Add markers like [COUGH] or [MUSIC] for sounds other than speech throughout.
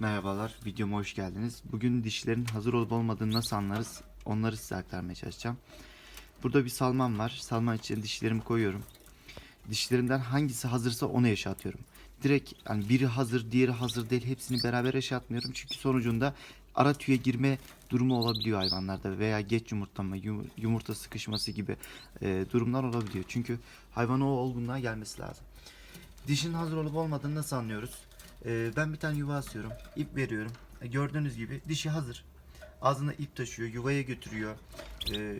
Merhabalar, videoma hoş geldiniz. Bugün dişlerin hazır olup olmadığını nasıl anlarız onları size aktarmaya çalışacağım. Burada bir salmam var. Salman için dişlerimi koyuyorum. Dişlerimden hangisi hazırsa onu yaşatıyorum. Direkt yani biri hazır, diğeri hazır değil hepsini beraber yaşatmıyorum. Çünkü sonucunda ara tüye girme durumu olabiliyor hayvanlarda veya geç yumurtlama, yum- yumurta sıkışması gibi e, durumlar olabiliyor. Çünkü hayvan o olgunluğa gelmesi lazım. Dişin hazır olup olmadığını nasıl anlıyoruz? Ee, ben bir tane yuva asıyorum. ip veriyorum. E, gördüğünüz gibi dişi hazır. Ağzına ip taşıyor. Yuvaya götürüyor. Ee,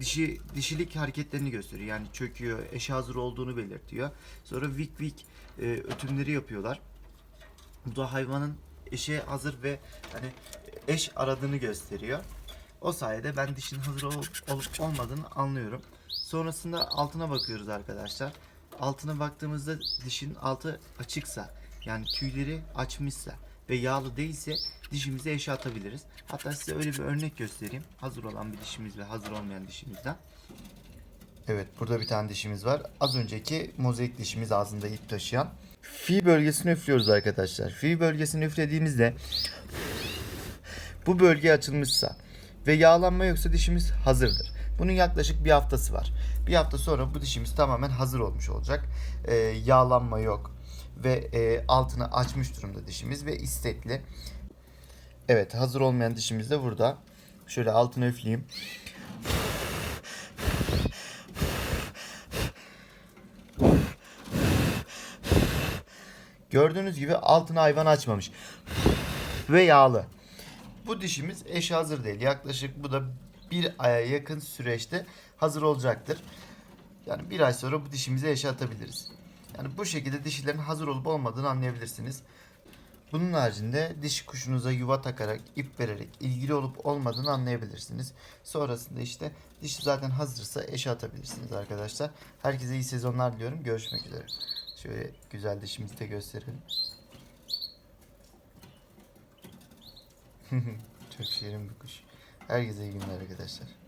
dişi dişilik hareketlerini gösteriyor. Yani çöküyor. Eşe hazır olduğunu belirtiyor. Sonra vik vik e, ötümleri yapıyorlar. Bu da hayvanın eşe hazır ve hani eş aradığını gösteriyor. O sayede ben dişin hazır olup olmadığını anlıyorum. Sonrasında altına bakıyoruz arkadaşlar. Altına baktığımızda dişin altı açıksa yani tüyleri açmışsa ve yağlı değilse dişimize eşe atabiliriz. Hatta size öyle bir örnek göstereyim. Hazır olan bir dişimiz ve hazır olmayan dişimizden. Evet burada bir tane dişimiz var. Az önceki mozaik dişimiz ağzında ip taşıyan. Fi bölgesini üflüyoruz arkadaşlar. Fi bölgesini üflediğimizde bu bölge açılmışsa ve yağlanma yoksa dişimiz hazırdır. Bunun yaklaşık bir haftası var. Bir hafta sonra bu dişimiz tamamen hazır olmuş olacak. Ee, yağlanma yok ve e, altını açmış durumda dişimiz ve istekli. Evet hazır olmayan dişimiz de burada. Şöyle altını üfleyeyim. Gördüğünüz gibi altını hayvan açmamış. Ve yağlı. Bu dişimiz eşi hazır değil. Yaklaşık bu da bir aya yakın süreçte hazır olacaktır. Yani bir ay sonra bu dişimize eşe atabiliriz. Yani bu şekilde dişilerin hazır olup olmadığını anlayabilirsiniz. Bunun haricinde dişi kuşunuza yuva takarak, ip vererek ilgili olup olmadığını anlayabilirsiniz. Sonrasında işte dişi zaten hazırsa eşe atabilirsiniz arkadaşlar. Herkese iyi sezonlar diliyorum. Görüşmek üzere. Şöyle güzel dişimizi de gösterelim. [LAUGHS] Çok şirin bir kuş. Herkese iyi günler arkadaşlar.